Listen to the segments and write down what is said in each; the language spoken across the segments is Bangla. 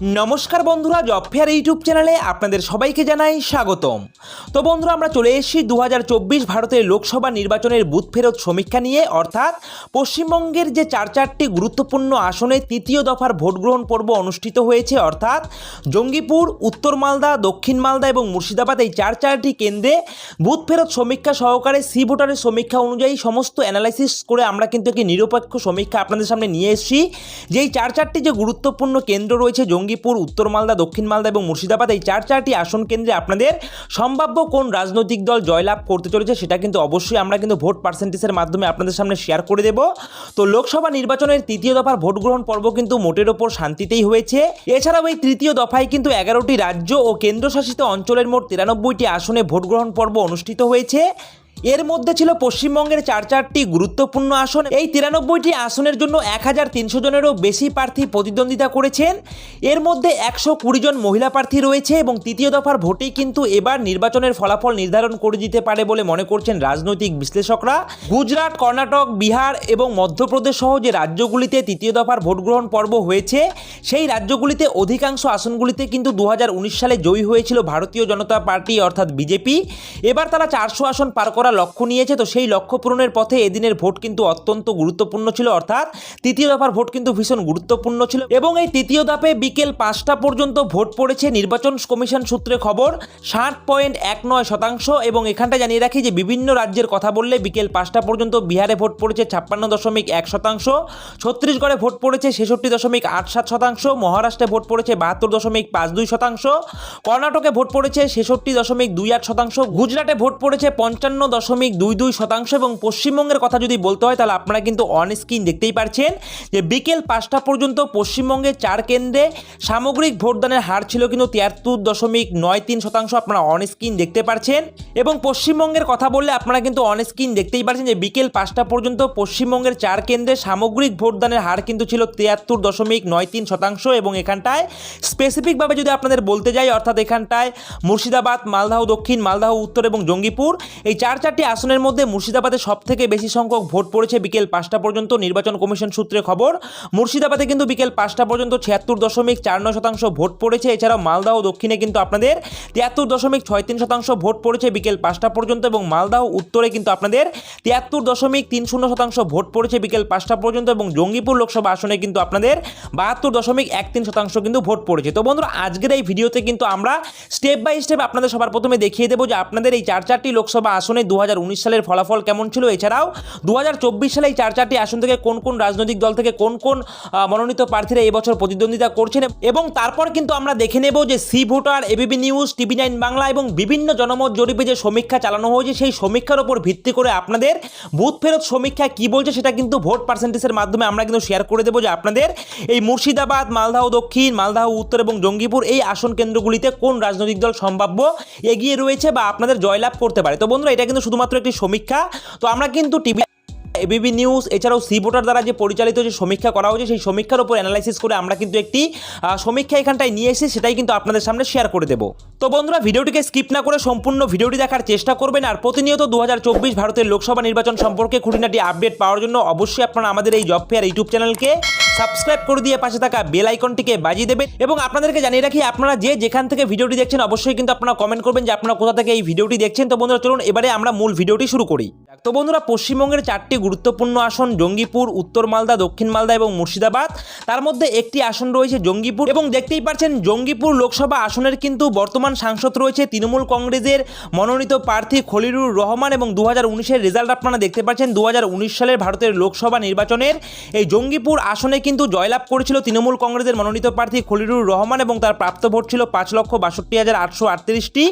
নমস্কার বন্ধুরা, জব ফেয়ার ইউটিউব চ্যানেলে আপনাদের সবাইকে জানাই স্বাগতম। তো বন্ধুরা, আমরা চলে এসেছি দু হাজার চব্বিশ ভারতের লোকসভা নির্বাচনের বুথ ফেরত সমীক্ষা নিয়ে, অর্থাৎ পশ্চিমবঙ্গের যে চার চারটি গুরুত্বপূর্ণ আসনে তৃতীয় দফার ভোট গ্রহণ পর্ব অনুষ্ঠিত হয়েছে, অর্থাৎ জঙ্গিপুর, উত্তর মালদা, দক্ষিণ মালদা এবং মুর্শিদাবাদ এই চার চারটি কেন্দ্রে বুথ ফেরত সমীক্ষা সহকারে সি ভোটারের সমীক্ষা অনুযায়ী সমস্ত অ্যানালাইসিস করে আমরা কিন্তু একটি নিরপেক্ষ সমীক্ষা আপনাদের সামনে নিয়ে এসেছি। যেই চার চারটি যে গুরুত্বপূর্ণ কেন্দ্র রয়েছে জঙ্গিপুর, উত্তর মালদা, দক্ষিণ মালদা এবং মুর্শিদাবাদ এই চার চারটি আসন কেন্দ্রে আপনাদের সম্ভাব্য কোন রাজনৈতিক দল জয়লাভ করতে চলেছে সেটা কিন্তু অবশ্যই আমরা কিন্তু ভোট পার্সেন্টেজের মাধ্যমে আপনাদের সামনে শেয়ার করে দেব। তো লোকসভা নির্বাচনের তৃতীয় দফার ভোট গ্রহণ পর্ব কিন্তু মোটের ওপর শান্তিতেই হয়েছে। এছাড়াও এই তৃতীয় দফায় কিন্তু এগারোটি রাজ্য ও কেন্দ্রশাসিত অঞ্চলের মোট তিরানব্বইটি আসনে ভোট গ্রহণ পর্ব অনুষ্ঠিত হয়েছে। এর মধ্যে ছিল পশ্চিমবঙ্গের চার চারটি গুরুত্বপূর্ণ আসন। এই তিরানব্বইটি আসনের জন্য এক হাজার তিনশো জনেরও বেশি প্রার্থী প্রতিদ্বন্দ্বিতা করেছেন। এর মধ্যে একশো কুড়ি জন মহিলা প্রার্থী রয়েছে এবং তৃতীয় দফার ভোটেই কিন্তু এবার নির্বাচনের ফলাফল নির্ধারণ করে দিতে পারে বলে মনে করছেন রাজনৈতিক বিশ্লেষকরা। গুজরাট, কর্ণাটক, বিহার এবং মধ্যপ্রদেশ সহ যে রাজ্যগুলিতে তৃতীয় দফার ভোট গ্রহণ পর্ব হয়েছে, সেই রাজ্যগুলিতে অধিকাংশ আসনগুলিতে কিন্তু দু হাজার উনিশ সালে জয়ী হয়েছিল ভারতীয় জনতা পার্টি অর্থাৎ বিজেপি। এবার তারা চারশো আসন পার করার লক্ষ্য নিয়েছে, তো সেই লক্ষ্য পূরণের পথে এদিনের ভোট কিন্তু অত্যন্ত গুরুত্বপূর্ণ ছিল, অর্থাৎ তৃতীয় দফার ভোট কিন্তু ভীষণ গুরুত্বপূর্ণ ছিল। এবং এই তৃতীয় ধাপে বিকেল পাঁচটা পর্যন্ত ভোট পড়েছে নির্বাচন কমিশন সূত্রে খবর, ষাট পয়েন্ট এক নয় শতাংশ। এবং এখানটা জানিয়ে রাখি যে, বিভিন্ন রাজ্যের কথা বললে বিকেল পাঁচটা পর্যন্ত বিহারে ভোট পড়েছে ছাপ্পান্ন দশমিক এক শতাংশ, ছত্তিশগড়ে ভোট পড়েছে ছেষট্টি দশমিক আট সাত শতাংশ, মহারাষ্ট্রে ভোট পড়েছে বাহাত্তর দশমিক পাঁচ দুই শতাংশ, কর্ণাটকে ভোট পড়েছে ছেষট্টি দশমিক দুই আট শতাংশ, গুজরাটে ভোট পড়েছে পঞ্চান্ন দশমিক দুই দুই শতাংশ এবং পশ্চিমবঙ্গের কথা যদি বলতে হয়, তাহলে আপনারা কিন্তু অন স্ক্রিন দেখতেই পারছেন যে বিকেল পাঁচটা পর্যন্ত পশ্চিমবঙ্গের চার কেন্দ্রে সামগ্রিক ভোটদানের হার ছিল কিন্তু তিয়াত্তর দশমিক নয় তিন শতাংশ আপনারা অন স্ক্রিন দেখতে পারছেন। এবং পশ্চিমবঙ্গের কথা বললে আপনারা কিন্তু অন স্ক্রিন দেখতেই পারছেন যে বিকেল পাঁচটা পর্যন্ত পশ্চিমবঙ্গের চার কেন্দ্রে সামগ্রিক ভোটদানের হার কিন্তু ছিল তিয়াত্তর দশমিক নয় তিন শতাংশ এবং এখানটায় স্পেসিফিকভাবে যদি আপনাদের বলতে যাই, অর্থাৎ এখানটায় মুর্শিদাবাদ, মালদাহ দক্ষিণ, মালদাহ উত্তর এবং জঙ্গিপুর, এই চার চারটি আসনের মধ্যে মুর্শিদাবাদে সব থেকে বেশি সংখ্যক ভোট পড়েছে বিকেল পাঁচটা পর্যন্ত নির্বাচন কমিশন সূত্রে খবর। মুর্শিদাবাদে কিন্তু বিকেল পাঁচটা পর্যন্ত ছিয়াত্তর দশমিক চার নয় শতাংশ ভোট পড়েছে। এছাড়াও মালদাহ দক্ষিণে কিন্তু আপনাদের তিয়াত্তর দশমিক ছয় তিন শতাংশ ভোট পড়েছে বিকেল পাঁচটা পর্যন্ত এবং মালদাহ উত্তরে কিন্তু আপনাদের তিয়াত্তর দশমিক তিন শূন্য শতাংশ ভোট পড়েছে বিকেল পাঁচটা পর্যন্ত এবং জঙ্গিপুর লোকসভা আসনে কিন্তু আপনাদের বাহাত্তর দশমিক এক তিন শতাংশ কিন্তু ভোট পড়েছে। তো বন্ধুরা, আজকের এই ভিডিওতে কিন্তু আমরা স্টেপ বাই স্টেপ আপনাদের সবার প্রথমে দেখিয়ে দেবো যে আপনাদের এই চার চারটি লোকসভা আসনে দু সালের ফলাফল কেমন ছিল? এছাড়াও দু হাজার চব্বিশ সালে এই চার চারটি আসন থেকে কোন কোন রাজনৈতিক দল থেকে কোন কোন মনোনীত প্রার্থীরা এবছর প্রতিদ্বন্দ্বিতা করছেন এবং তারপর কিন্তু আমরা দেখে নেব যে C voter ABP news TV nine Bangla এবং বিভিন্ন জনমত জরিপে যে সমীক্ষা চালানো হয়েছে, সেই সমীক্ষার উপর ভিত্তি করে আপনাদের বুথ ফেরত সমীক্ষা কি বলছে সেটা কিন্তু ভোট পার্সেন্টেজের মাধ্যমে আমরা কিন্তু শেয়ার করে দেবো যে আপনাদের এই মুর্শিদাবাদ, মালদাহ দক্ষিণ, মালদাহ উত্তর এবং জঙ্গিপুর এই আসন কেন্দ্রগুলিতে কোন রাজনৈতিক দল সম্ভাব্য এগিয়ে রয়েছে বা আপনাদের জয়লাভ করতে পারে। তো বন্ধুরা, এটা কিন্তু শুধুমাত্র একটি সমীক্ষা। তো আমরা কিন্তু টিভি, এবিবি নিউজ, এছাড়াও সি ভোটার দ্বারা যে পরিচালিত যে সমীক্ষা করা হয়েছে, সেই সমীক্ষার উপর অ্যানালাইসিস করে আমরা কিন্তু একটি সমীক্ষা এখানটায় নিয়ে এসেছি সেটাই কিন্তু আপনাদের সামনে শেয়ার করে দেবো। তো বন্ধুরা, ভিডিওটিকে স্কিপ না করে সম্পূর্ণ ভিডিওটি দেখার চেষ্টা করবেন আর প্রতিনিয়ত দু হাজার চব্বিশ ভারতের লোকসভা নির্বাচন সম্পর্কে খুঁটিনাটি আপডেট পাওয়ার জন্য অবশ্যই আপনারা আমাদের এই জব ফেয়ার ইউটিউব চ্যানেলকে সাবস্ক্রাইব করে দিয়ে পাশে থাকা বেল আইকনটিকে বাজিয়ে দেবেন এবং আপনাদেরকে জানিয়ে রাখি, আপনারা যে যেখান থেকে ভিডিওটি দেখছেন, অবশ্যই কিন্তু আপনারা কমেন্ট করবেন যে আপনারা কোথা থেকে এই ভিডিওটি দেখছেন। তো বন্ধুরা, চলুন এবারে আমরা মূল ভিডিওটি শুরু করি। তো বন্ধুরা, পশ্চিমবঙ্গের চারটি গুরুত্বপূর্ণ আসন জঙ্গিপুর, উত্তর মালদা, দক্ষিণ মালদা এবং মুর্শিদাবাদ। তার মধ্যে একটি আসন রয়েছে জঙ্গিপুর এবং দেখতেই পাচ্ছেন জঙ্গিপুর লোকসভা আসনের কিন্তু বর্তমান সাংসদ রয়েছে তৃণমূল কংগ্রেসের মনোনীত প্রার্থী খলিরুর রহমান এবং দু হাজার রেজাল্ট আপনারা দেখতে পাচ্ছেন। দু হাজার উনিশ সালের ভারতের লোকসভা নির্বাচনের এই জঙ্গিপুর আসনে কিন্তু জয়লাভ করেছিল তৃণমূল কংগ্রেসের মনোনীত প্রার্থী খলিরুর রহমান এবং তার প্রাপ্ত ভোট ছিল পাঁচ লক্ষ বাষট্টি হাজার আটশো আটত্রিশটি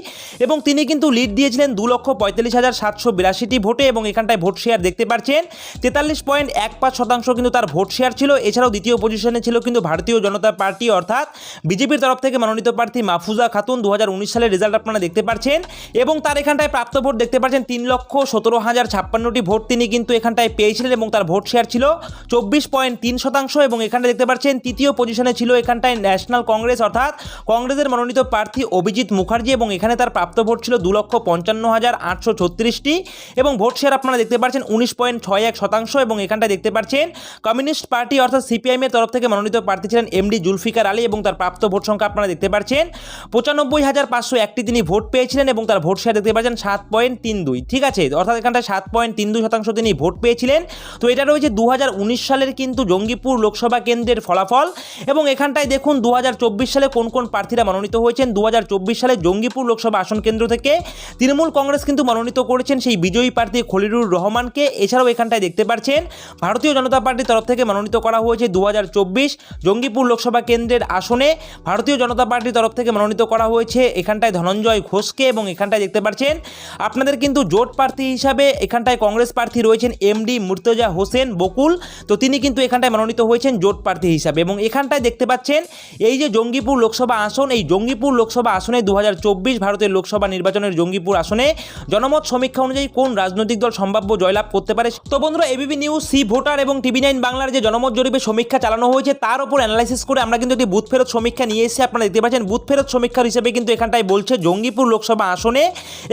এবং তিনি কিন্তু লিড দিয়েছিলেন দু লক্ষ পঁয়তাল্লিশ হাজার সাতশো বিরাশিটি ভোটে এবং এখানটায় ভোট শেয়ার দেখতে পাচ্ছেন। তেতাল্লিশ পয়েন্ট এক পাঁচ শতাংশ কিন্তু তার ভোট শেয়ার ছিল। এছাড়াও দ্বিতীয় পজিশনে ছিল কিন্তু ভারতীয় জনতা পার্টি অর্থাৎ বিজেপির তরফ থেকে মনোনীত প্রার্থী মাহফুজা খাতুন দু হাজার উনিশ সালের রেজাল্ট আপনারা দেখতে পাচ্ছেন এবং তার এখানটায় প্রাপ্ত ভোট দেখতে পাচ্ছেন তিন লক্ষ সতেরো হাজার ছাপ্পান্নটি ভোট তিনি কিন্তু এখানটায় পেয়েছিলেন এবং তার ভোট শেয়ার ছিল চব্বিশ পয়েন্ট তিন শতাংশ এবং এখানে দেখতে পাচ্ছেন তৃতীয় পজিশনে ছিল এখানটায় ন্যাশনাল কংগ্রেস অর্থাৎ কংগ্রেসের মনোনীত প্রার্থী অভিজিৎ মুখার্জি এবং এখানে তার প্রাপ্ত ভোট ছিল দু লক্ষ পঞ্চান্ন হাজার আটশো ছত্রিশটি এবং ভোট শেয়ার আপনারা দেখতে পাচ্ছেন উনিশ পয়েন্ট ছয় এক শতাংশ এবং এখানটা দেখতে পাচ্ছেন কমিউনিস্ট পার্টি অর্থাৎ সিপিআইএমের তরফ থেকে মনোনীত প্রার্থী ছিলেন এমডি জুলফিকার আলী এবং তার প্রাপ্ত ভোট সংখ্যা আপনারা দেখতে পাচ্ছেন পঁচানব্বই হাজার পাঁচশো একটি তিনি ভোট পেয়েছিলেন এবং তার ভোট শেয়ার দেখতে পাচ্ছেন সাত পয়েন্ট তিন দুই। ঠিক আছে, অর্থাৎ এখানটায় সাত পয়েন্ট তিন দুই শতাংশ তিনি ভোট পেয়েছিলেন। তো এটা রয়েছে দু হাজার উনিশ সালের কিন্তু জঙ্গিপুর লোকসভা কেন্দ্রের ফলাফল এবং এখানটায় দেখুন দু হাজার চব্বিশ সালে কোন কোন প্রার্থীরা মনোনীত হয়েছেন? দু হাজার চব্বিশ সালে জঙ্গিপুর লোকসভা আসন কেন্দ্র থেকে তৃণমূল কংগ্রেস কিন্তু মনোনীত করেছেন সেই বিজয়ী প্রার্থী খলিলুর রহমানকে। এছাড়াও এখানটায় দেখতে পাচ্ছেন ভারতীয় জনতা পার্টির তরফ থেকে মনোনীত করা হয়েছে দু হাজার চব্বিশ জঙ্গিপুর লোকসভা কেন্দ্রের আসনে। ভারতীয় জনতা পার্টির তরফ থেকে মনোনীত করা হয়েছে এখানটায় ধনঞ্জয় ঘোষকে এবং এখানটায় দেখতে পাচ্ছেন আপনাদের কিন্তু জোট প্রার্থী হিসাবে এখানটায় কংগ্রেস প্রার্থী রয়েছেন এমডি মুর্তজা হোসেন বকুল। তো তিনি কিন্তু এখানটায় মনোনীত হয়েছেন জোট প্রার্থী হিসাবে এবং এখানটায় দেখতে পাচ্ছেন এই যে জঙ্গিপুর লোকসভা আসন, এই জঙ্গিপুর লোকসভা আসনে দু হাজার চব্বিশ ভারতের লোকসভা নির্বাচনের জঙ্গিপুর আসনে জনমত সমীক্ষা অনুযায়ী কোন রাজনৈতিক দল সম্ভাব্য জয়লাভ করতে পারে? তো বন্ধুরা এবিপি নিউজ সি ভোটার এবং টিভি নাইন বাংলার যে জনমত জরিপে সমীক্ষা চালানো হয়েছে, তার উপর অ্যানালাইসিস করে আমরা কিন্তু একটি বুথ ফেরত সমীক্ষা নিয়ে এসেছি। আপনারা দেখতে পাচ্ছেন, বুথ ফেরত সমীক্ষার হিসেবে কিন্তু এখানটায় বলছে জঙ্গিপুর লোকসভা আসনে।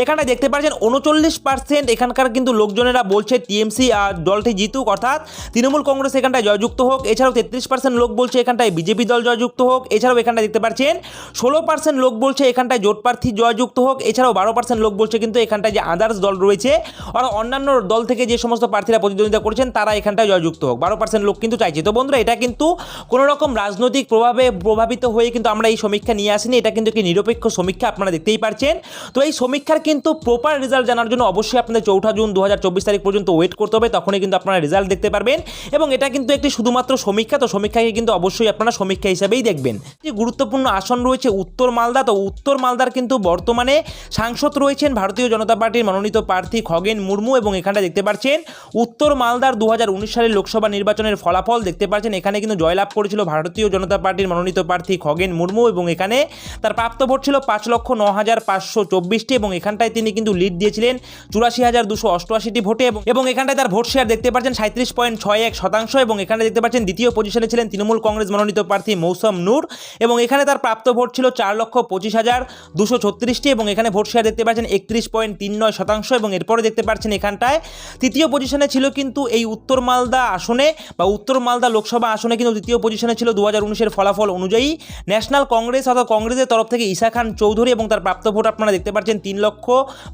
এখানটায় দেখতে পাচ্ছেন, উনচল্লিশ পার্সেন্ট এখানকার কিন্তু লোকজনেরা বলছে টিএমসি আর দলটি জিতুক, অর্থাৎ তৃণমূল কংগ্রেস এখানটায় জয়যুক্ত হোক এছাড়াও তেত্রিশ পার্সেন্ট লোক বলছে এখানটায় বিজেপি দল জয়যুক্ত হোক, এছাড়াও এখানটায় দেখতে পাচ্ছেন, ষোলো পার্সেন্ট লোক বলছে এখানটায় জোট প্রার্থী জয়যুক্ত হোক, এছাড়াও বারো পার্সেন্ট লোক বলছে কিন্তু এখানটায় যে আদার্স দল রয়েছে, আর অন্যান্য দল থেকে যে সমস্ত প্রার্থীরা প্রতিদ্বন্দ্বিতা করছেন, তারা এখানটায় জয়যুক্ত হোক, বারো পার্সেন্ট লোক কিন্তু চাইছে। তো বন্ধুরা, এটা কিন্তু কোনো রকম রাজনৈতিক প্রভাবে প্রভাবিত হয়ে কিন্তু আমরা এই সমীক্ষা নিয়ে আসিনি, এটা কিন্তু একটি নিরপেক্ষ সমীক্ষা আপনারা দেখতেই পারছেন। তো এই সমীক্ষার কিন্তু প্রপার রেজাল্ট জানার জন্য অবশ্যই আপনাদের চৌঠা জুন দু হাজার চব্বিশ তারিখ পর্যন্ত ওয়েট করতে হবে, তখনই কিন্তু আপনারা রেজাল্ট দেখতে পারবেন। এবং এটা কিন্তু একটি শুধুমাত্র সমীক্ষা, তো সমীক্ষাকে কিন্তু অবশ্যই আপনারা সমীক্ষা হিসাবেই দেখবেন। যে গুরুত্বপূর্ণ আসন রয়েছে উত্তর মালদা, তো উত্তর মালদার কিন্তু বর্তমানে সাংসদ রয়েছেন ভারতীয় জনতা পার্টির মনোনীত প্রার্থী খগেন মুর্মু এবং এখানটা দেখতে পাচ্ছেন উত্তর মালদার দু হাজার উনিশ সালের লোকসভা নির্বাচনের ফলাফল দেখতে পাচ্ছেন। এখানে কিন্তু জয়লাভ করেছিল ভারতীয় জনতা পার্টির মনোনীত প্রার্থী খগেন মুর্মু এবং এখানে তার প্রাপ্ত ভোট ছিল পাঁচ লক্ষ ন হাজার পাঁচশো চব্বিশটি এবং এখানটায় তিনি কিন্তু লিড দিয়েছিলেন চুরাশি হাজার দুশো অষ্টআশিটি ভোটে এবং- এবং এখানটায় তার ভোট শেয়ার দেখতে পাচ্ছেন সাঁত্রিশ পয়েন্ট ছয় এক শতাংশ এবং এখানে দেখতে পাচ্ছেন দ্বিতীয় পজিশনে ছিলেন তৃণমূল কংগ্রেস মনোনীত প্রার্থী মৌসম নূর এবং এখানে তার প্রাপ্ত ভোট ছিল চার লক্ষ পঁচিশ হাজার দুশো ছত্রিশটি এবং এখানে ভোট শেয়ার দেখতে পাচ্ছেন একত্রিশ পয়েন্ট তিন নয় শতাংশ এবং এরপরে দেখতে পাচ্ছেন এখানটায় তৃতীয় পজিশনে ছিল কিন্তু এই উত্তর মালদা আসনে বা উত্তর মালদা লোকসভা আসনে কিন্তু তৃতীয় পজিশনে ছিল দু হাজার উনিশের ফলাফল অনুযায়ী ন্যাশনাল কংগ্রেস অর্থাৎ কংগ্রেসের তরফ থেকে ঈশা খান চৌধুরী এবং তার প্রাপ্ত ভোট আপনারা দেখতে পাচ্ছেন তিন লক্ষ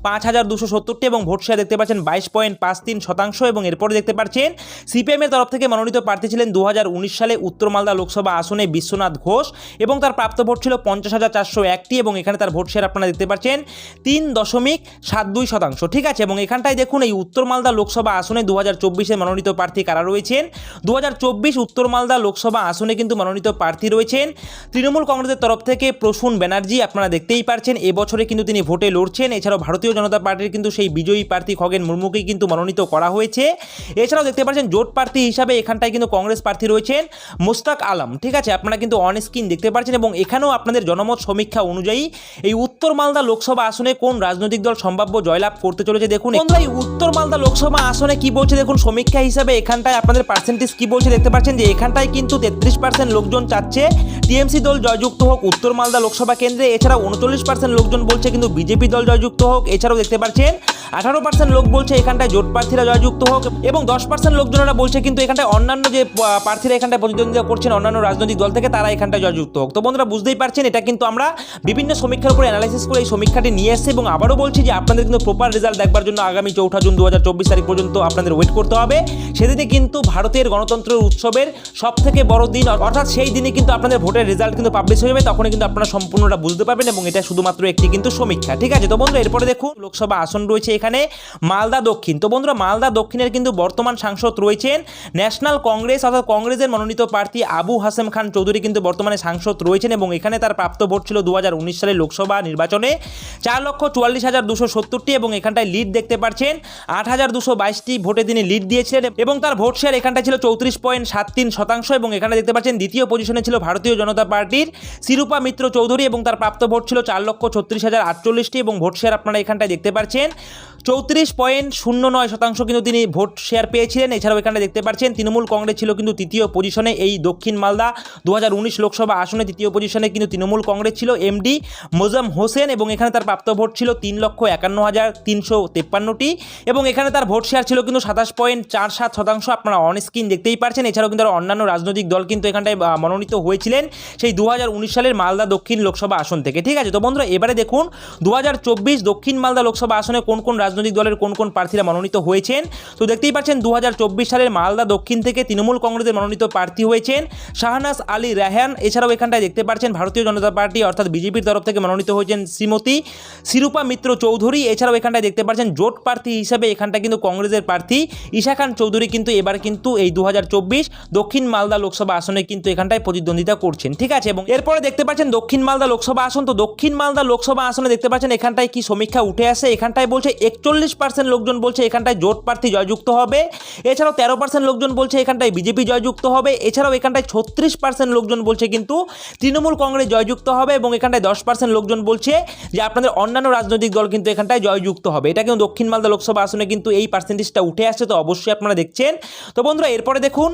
পাঁচ হাজার দুশো সত্তরটি এবং ভোট শেয়ার দেখতে পাচ্ছেন বাইশ পয়েন্ট পাঁচ তিন শতাংশ এবং এরপরে দেখতে পাচ্ছেন সিপিএমের তরফ থেকে মনোনীত প্রার্থী ছিলেন দু সালে উত্তর মালদা লোকসভা আসনে বিশ্বনাথ ঘোষ এবং তার প্রাপ্ত ভোট ছিল পঞ্চাশ হাজার চারশো একটি এবং এখানে তার ভোট শেয়ার আপনারা দেখতে পাচ্ছেন তিন দশমিক সাত দুই শতাংশ। ঠিক আছে, এবং এখানটায় দেখুন এই উত্তর মালদা লোকসভা আসনে দু হাজার চব্বিশে মনোনীত প্রার্থী কারা রয়েছেন? দু হাজার চব্বিশ উত্তর মালদা লোকসভা আসনে কিন্তু মনোনীত প্রার্থী রয়েছেন তৃণমূল কংগ্রেসের তরফ থেকে প্রসূন ব্যানার্জি, আপনারা দেখতেই পারছেন এবছরে কিন্তু তিনি ভোটে লড়ছেন। এছাড়াও ভারতীয় জনতা পার্টির কিন্তু সেই বিজয়ী প্রার্থী খগেন মুর্মুকেই কিন্তু মনোনীত করা হয়েছে। এছাড়াও দেখতে পাচ্ছেন জোট প্রার্থী হিসাবে এখানটায় কিন্তু কংগ্রেস রয়েছেন মুস্তাক আলম। ঠিক আছে, আপনারা কিন্তু অন স্ক্রিন দেখতে পাচ্ছেন এবং এখানেও আপনাদের জনমত সমীক্ষা অনুযায়ী এই উত্তর মালদা লোকসভা আসনে কোন রাজনৈতিক দল সম্ভাব্য জয়লাভ করতে চলেছে দেখুন। এই উত্তর মালদা লোকসভা আসনে কি বলছে দেখুন, সমীক্ষা হিসাবে এখানটায় আপনাদের পার্সেন্টেজ কি বলছে দেখতে পাচ্ছেন যে এখানটায় কিন্তু তেত্রিশ পার্সেন্ট লোকজন চাচ্ছে। টিএমসি দল জয়যুক্ত হোক উত্তর মালদা লোকসভা কেন্দ্রে, এছাড়াও উনচল্লিশ পার্সেন্ট লোকজন বলছে কিন্তু বিজেপি দল জয়যুক্ত হোক, এছাড়াও দেখতে পাচ্ছেন আঠারো পার্সেন্ট লোক বলছে এখানটায় জোট প্রার্থীরা জয়যুক্ত হোক এবং দশ পার্সেন্ট লোকজনেরা বলছে কিন্তু এখানটায় অন্যান্য যে প্রার্থীরা এখানটায় প্রতিদ্বন্দ্বিতা করছেন অন্যান্য রাজনৈতিক দল থেকে, তারা এখানটায় জয়যুক্ত হোক। তো বন্ধুরা, বুঝতেই পারছেন, এটা কিন্তু আমরা বিভিন্ন সমীক্ষার উপর অ্যানালাইসিস করে এই সমীক্ষাটি নিয়ে এসেছি এবং আবারও বলছি যে আপনাদের কিন্তু প্রপার রেজাল্ট দেখবার জন্য আগামী চৌঠা জুন দু হাজার চব্বিশ তারিখ পর্যন্ত আপনাদের ওয়েট করতে হবে। সেদিনে কিন্তু ভারতের গণতন্ত্রের উৎসবের সব থেকে বড় দিন অর্থাৎ সেই দিনে কিন্তু আপনাদের ভোটের রেজাল্ট কিন্তু পাবলিশ হয়ে যাবে, তখনই কিন্তু আপনারা সম্পূর্ণটা বুঝতে পারবেন এবং এটা শুধুমাত্র একটি কিন্তু সমীক্ষা, ঠিক আছে? তো বন্ধুরা, এরপরে দেখুন, লোকসভা আসন রয়েছে এখানে, মালদা দক্ষিণ। তো বন্ধুরা, মালদা দক্ষিণের কিন্তু বর্তমান সাংসদ রয়েছেন ন্যাশনাল কংগ্রেস অর্থাৎ কংগ্রেসের মনোনীত প্রার্থী আবু হাসেম খান চৌধুরী কিন্তু বর্তমানে সাংসদ রয়েছেন এবং এখানে তার প্রাপ্ত ভোট ছিল দু সালে লোকসভা নির্বাচনে। চার লক্ষ চুয়াল্লিশ হাজার দুশো সত্তরটি এবং এখানটায় লিড দেখতে পাচ্ছেন। আট হাজার দুশো বাইশটি ভোটে তিনি লিড দিয়েছিলেন এবং তার ভোট শেয়ার এখানটা ছিল চৌত্রিশ পয়েন্ট সাত তিন শতাংশ এবং এখানে দেখতে পাচ্ছেন দ্বিতীয় পজিশনে ছিল ভারতীয় জনতা পার্টির শিরূপা মিত্র চৌধুরী এবং তার প্রাপ্ত ভোট ছিল চার লক্ষ ছত্রিশ হাজার আটচল্লিশটি এবং ভোট শেয়ার আপনারা এখানটায় দেখতে পাচ্ছেন। চৌত্রিশ পয়েন্ট শূন্য নয় শতাংশ কিন্তু তিনি ভোট শেয়ার পেয়েছিলেন। এছাড়াও এখানে দেখতে পাচ্ছেন, তৃণমূল কংগ্রেস ছিল কিন্তু তৃতীয় পজিশনে এই দক্ষিণ মালদা। দু হাজার উনিশ লোকসভা আসনে তৃতীয় পজিশনে কিন্তু তৃণমূল কংগ্রেস ছিল। এমডি মোজাম হোসেন এবং এখানে তার প্রাপ্ত ভোট ছিল তিন লক্ষ একান্ন হাজার তিনশো তেপ্পান্নটি এবং এখানে তার ভোট শেয়ার ছিল কিন্তু সাতাশ পয়েন্ট চার সাত শতাংশ। আপনারা অন স্ক্রিন দেখতেই পারছেন এছাড়াও কিন্তু অন্যান্য রাজনৈতিক দল কিন্তু এখানটায় মনোনীত হয়েছিলেন সেই দু হাজার উনিশ সালের মালদা দক্ষিণ লোকসভা আসন থেকে। ঠিক আছে, তো বন্ধুরা, এবারে দেখুন দু হাজার চব্বিশ দক্ষিণ মালদা লোকসভা আসনে কোন কোন রাজনৈতিক দলের কোন কোন প্রার্থীরা মনোনীত হয়েছেন? তো দেখতেই পাচ্ছেন দু হাজার চব্বিশ সালের মালদা দক্ষিণ থেকে তৃণমূল কংগ্রেসের মনোনীত প্রার্থী হয়েছেন শাহনাজ আলী রেহান। এছাড়াও এখানটায় দেখতে পাচ্ছেন, ভারতীয় জনতা পার্টি অর্থাৎ বিজেপির তরফ থেকে মনোনীত হয়েছেন শ্রীমতী শিরূপা মিত্র চৌধুরী। এছাড়াও এখানটায় দেখতে পাচ্ছেন, জোট প্রার্থী হিসেবে এখানটা কিন্তু কংগ্রেসের প্রার্থী ঈশা খান চৌধুরী কিন্তু এবার কিন্তু এই দু হাজার চব্বিশ দক্ষিণ মালদা লোকসভা আসনে কিন্তু এখানটায় প্রতিদ্বন্দ্বিতা করছেন। ঠিক আছে, এবং এরপরে দেখতে পাচ্ছেন, দক্ষিণ মালদা লোকসভা আসন। তো দক্ষিণ মালদা লোকসভা আসনে দেখতে পাচ্ছেন, এখানটায় কি সমীক্ষা উঠে আসে? এখানটায় বলছে একচল্লিশ পার্সেন্ট লোকজন বলছে এখানটায় জোট প্রার্থী জয়যুক্ত হবে। এছাড়াও তেরো পার্সেন্ট লোকজন বলছে এখানটায় বিজেপি জয়যুক্ত হবে। এছাড়াও এখানটায় ছত্রিশ পার্সেন্ট লোকজন বলছে কিন্তু তৃণমূল কংগ্রেস জয়যুক্ত হবে এবং এখানটায় দশ পার্সেন্ট লোকজন বলছে যে আপনাদের অন্যান্য রাজনৈতিক দল কিন্তু এখানটায় জয়যুক্ত হবে। এটা কিন্তু দক্ষিণ মালদা লোকসভা আসনে কিন্তু এই পার্সেন্টেজটা উঠে আসছে, তো অবশ্যই আপনারা দেখছেন। তো বন্ধুরা, এরপরে দেখুন,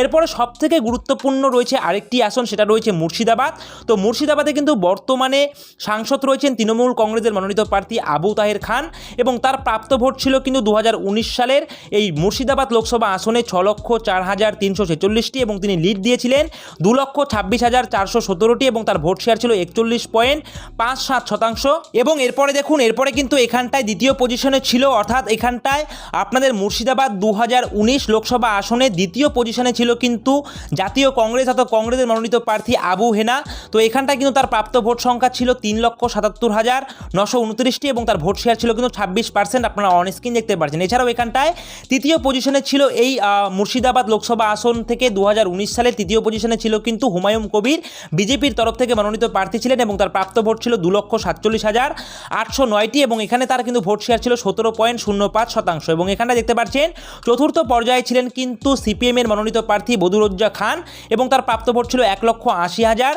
এরপরে সব থেকে গুরুত্বপূর্ণ রয়েছে আরেকটি আসন, সেটা রয়েছে মুর্শিদাবাদ। তো মুর্শিদাবাদে কিন্তু বর্তমানে সাংসদ রয়েছেন তৃণমূল কংগ্রেসের মনোনীত প্রার্থী আবু তাহের খান এবং তার প্রাপ্ত ভোট ছিল কিন্তু দু হাজার উনিশ সালের এই মুর্শিদাবাদ লোকসভা আসনে ছ লক্ষ চার হাজার তিনশো ছেচল্লিশটি এবং তিনি লিড দিয়েছিলেন দু লক্ষ ছাব্বিশ হাজার চারশো সতেরোটি এবং তার ভোট শেয়ার ছিল একচল্লিশ পয়েন্ট পাঁচ সাত শতাংশ। এবং এরপরে দেখুন, এরপরে কিন্তু এখানটায় দ্বিতীয় পজিশনে ছিল, অর্থাৎ এখানটায় আপনাদের মুর্শিদাবাদ দু হাজার উনিশ লোকসভা আসনে দ্বিতীয় পজিশনে ছিল কিন্তু জাতীয় কংগ্রেস অর্থাৎ কংগ্রেসের মনোনীত প্রার্থী আবু হেনা। তো এখানটায় কিন্তু তার প্রাপ্ত ভোট সংখ্যা ছিল তিন লক্ষ সাতাত্তর হাজার নশো উনত্রিশটি এবং তার ভোট শেয়ার ছিল কিন্তু ছাব্বিশ পার্সেন্ট আপনারা অন স্ক্রিন দেখতে পাচ্ছেন এছাড়াও এখানটায় তৃতীয় পজিশনে ছিল এই মুর্শিদাবাদ লোকসভা আসন থেকে দু সালে তৃতীয় পজিশনে ছিল কিন্তু হুমায়ুন কবির। বিজেপির তরফ থেকে মনোনীত প্রার্থী ছিলেন এবং তার প্রাপ্ত ভোট ছিল দু লক্ষ সাতচল্লিশ হাজার আটশো নয়টি এবং এখানে তার কিন্তু ভোট শেয়ার ছিল সতেরো পয়েন্ট শূন্য পাঁচ শতাংশ এবং এখানে দেখতে পাচ্ছেন চতুর্থ পর্যায়ে ছিলেন কিন্তু সিপিএমের মনোনীত প্রার্থী বদুরজ্জা খান এবং তার প্রাপ্ত ভোট ছিল এক লক্ষ আশি হাজার।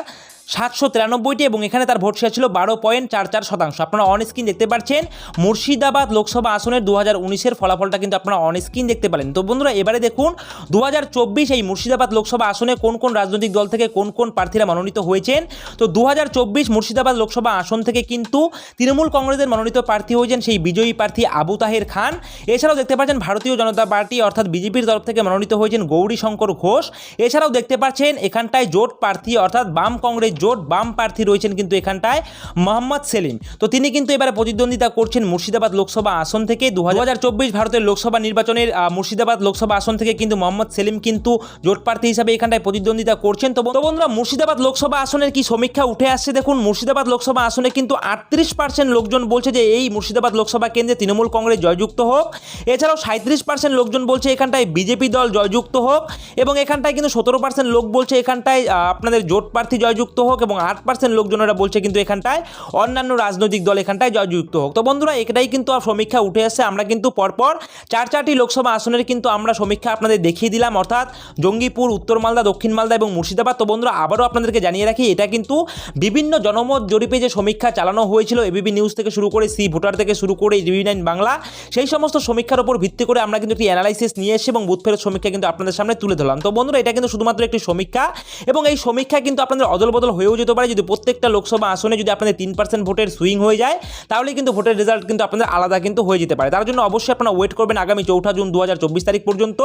সাতশো তিরানব্বইটি এবং এখানে তার ভোট শেয়ার ছিল বারো পয়েন্ট চার চার শতাংশ। আপনারা অন স্ক্রিন দেখতে পাচ্ছেন, মুর্শিদাবাদ লোকসভা আসনের দু হাজার উনিশের ফলাফলটা কিন্তু আপনারা অন স্ক্রিন দেখতে পারেন তো বন্ধুরা, এবারে দেখুন দু হাজার চব্বিশ এই মুর্শিদাবাদ লোকসভা আসনে কোন কোন রাজনৈতিক দল থেকে কোন কোন প্রার্থীরা মনোনীত হয়েছেন? তো দু হাজার চব্বিশ মুর্শিদাবাদ লোকসভা আসন থেকে কিন্তু তৃণমূল কংগ্রেসের মনোনীত প্রার্থী হয়েছেন সেই বিজয়ী প্রার্থী আবু তাহের খান। এছাড়াও দেখতে পাচ্ছেন ভারতীয় জনতা পার্টি অর্থাৎ বিজেপির তরফ থেকে মনোনীত হয়েছেন গৌরী শঙ্কর ঘোষ। এছাড়াও দেখতে পাচ্ছেন এখানটায় জোট প্রার্থী অর্থাৎ বাম কংগ্রেস জোট বাম প্রার্থী রয়েছেন কিন্তু এখানটায় মোহাম্মদ সেলিম। তো তিনি কিন্তু এবারে প্রতিদ্বন্দ্বিতা করছেন মুর্শিদাবাদ লোকসভা আসন থেকে। দু হাজার চব্বিশ ভারতের লোকসভা নির্বাচনের মুর্শিদাবাদ লোকসভা আসন থেকে কিন্তু মোহাম্মদ সেলিম কিন্তু জোট প্রার্থী হিসাবে এখানটায় প্রতিদ্বন্দ্বিতা করছেন। তো বন্ধুরা, মুর্শিদাবাদ লোকসভা আসনের কি সমীক্ষা উঠে আসছে? দেখুন, মুর্শিদাবাদ লোকসভা আসনে কিন্তু আটত্রিশ পার্সেন্ট লোকজন বলছে যে এই মুর্শিদাবাদ লোকসভা কেন্দ্রে তৃণমূল কংগ্রেস জয়যুক্ত হোক। এছাড়াও সাঁত্রিশ পার্সেন্ট লোকজন বলছে এখানটায় বিজেপি দল জয়যুক্ত হোক। এবং এখানটায় কিন্তু সতেরো পার্সেন্ট লোক বলছে এখানটায় আপনাদের জোট প্রার্থী জয়যুক্ত হোক এবং আট পার্সেন্ট লোকজনেরা বলছে কিন্তু এখানটায় অন্যান্য রাজনৈতিক দল এখানটায় জয়যুক্ত হোক। তো বন্ধুরা, এটাই কিন্তু সমীক্ষা উঠে আসছে আমরা কিন্তু পরপর চার চারটি লোকসভা আসনের কিন্তু আমরা সমীক্ষা আপনাদের দেখিয়ে দিলাম। অর্থাৎ জঙ্গিপুর, উত্তর মালদা, দক্ষিণ মালদা এবং মুর্শিদাবাদ। তো বন্ধুরা, আবারও আপনাদেরকে জানিয়ে রাখি, এটা কিন্তু বিভিন্ন জনমত জরিপে যে সমীক্ষা চালানো হয়েছিল এবিপি নিউজ থেকে শুরু করে সি ভোটার থেকে শুরু করে টিভি নাইন বাংলা, সেই সমস্ত সমীক্ষার উপর ভিত্তি করে আমরা কিন্তু একটি অ্যানালাইসিস নিয়ে এসে এবং বুথ ফেরত সমীক্ষা কিন্তু আপনাদের সামনে তুলে ধরলাম। তো বন্ধুরা, এটা কিন্তু শুধুমাত্র একটি সমীক্ষা এবং এই সমীক্ষা কিন্তু আপনাদের অদল বদল হয়েও যেতে পারে। যদি প্রত্যেকটা লোকসভা আসনে যদি আপনাদের তিন পার্সেন্ট ভোটের সুইং হয়ে যায় তাহলে কিন্তু ভোটের রেজাল্ট কিন্তু আপনাদের আলাদা কিন্তু হয়ে যেতে পারে। তার জন্য অবশ্যই আপনারা ওয়েট করবেন আগামী চৌঠা জুন দু হাজার চব্বিশ তারিখ পর্যন্ত।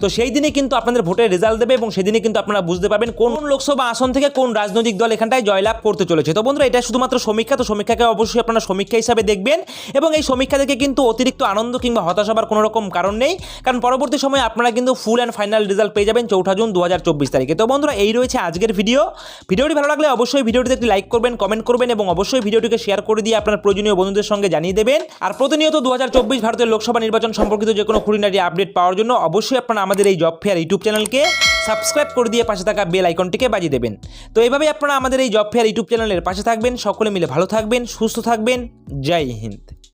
তো সেই দিনে কিন্তু আপনাদের ভোটের রেজাল্ট দেবে এবং সেদিনে কিন্তু আপনারা বুঝতে পারবেন কোন লোকসভা আসন থেকে কোন রাজনৈতিক দল এখানটায় জয়লাভ করতে চলেছে। তো বন্ধুরা, এটা শুধুমাত্র সমীক্ষা, তো সমীক্ষাকে অবশ্যই আপনারা সমীক্ষা হিসাবে দেখবেন এবং এই সমীক্ষা থেকে কিন্তু অতিরিক্ত আনন্দ কিংবা হতাশ হবার কোনো রকম কারণ নেই। কারণ পরবর্তী সময়ে আপনারা কিন্তু ফুল অ্যান্ড ফাইনাল রেজাল্ট পেয়ে যাবেন চৌঠা জুন দু হাজার চব্বিশ তারিখে। তো বন্ধুরা, এই রয়েছে আজকের ভিডিও ভিডিওটি ভালো লাগলে অবশ্যই ভিডিওটিতে একটি লাইক করবেন কমেন্ট করবেন এবং অবশ্যই ভিডিওটিকে শেয়ার করে দিয়ে আপনার প্রয়োজনীয় বন্ধুদের সঙ্গে জানিয়ে দেবেন। আর প্রতিনিয়ত দু হাজার চব্বিশ ভারতের লোকসভা নির্বাচন সম্পর্কিত যে কোনো খুঁটিনাটি আপডেট পাওয়ার জন্য অবশ্যই আপনারা আমাদের এই জব ফেয়ার ইউটিউব চ্যানেলকে সাবস্ক্রাইব করে দিয়ে পাশে থাকা বেল আইকনটিকে বাজিয়ে দেবেন। তো এইভাবেই আপনারা আমাদের এই জব ফেয়ার ইউটিউব চ্যানেলের পাশে থাকবেন। সকলে মিলে ভালো থাকবেন, সুস্থ থাকবেন। জয় হিন্দ।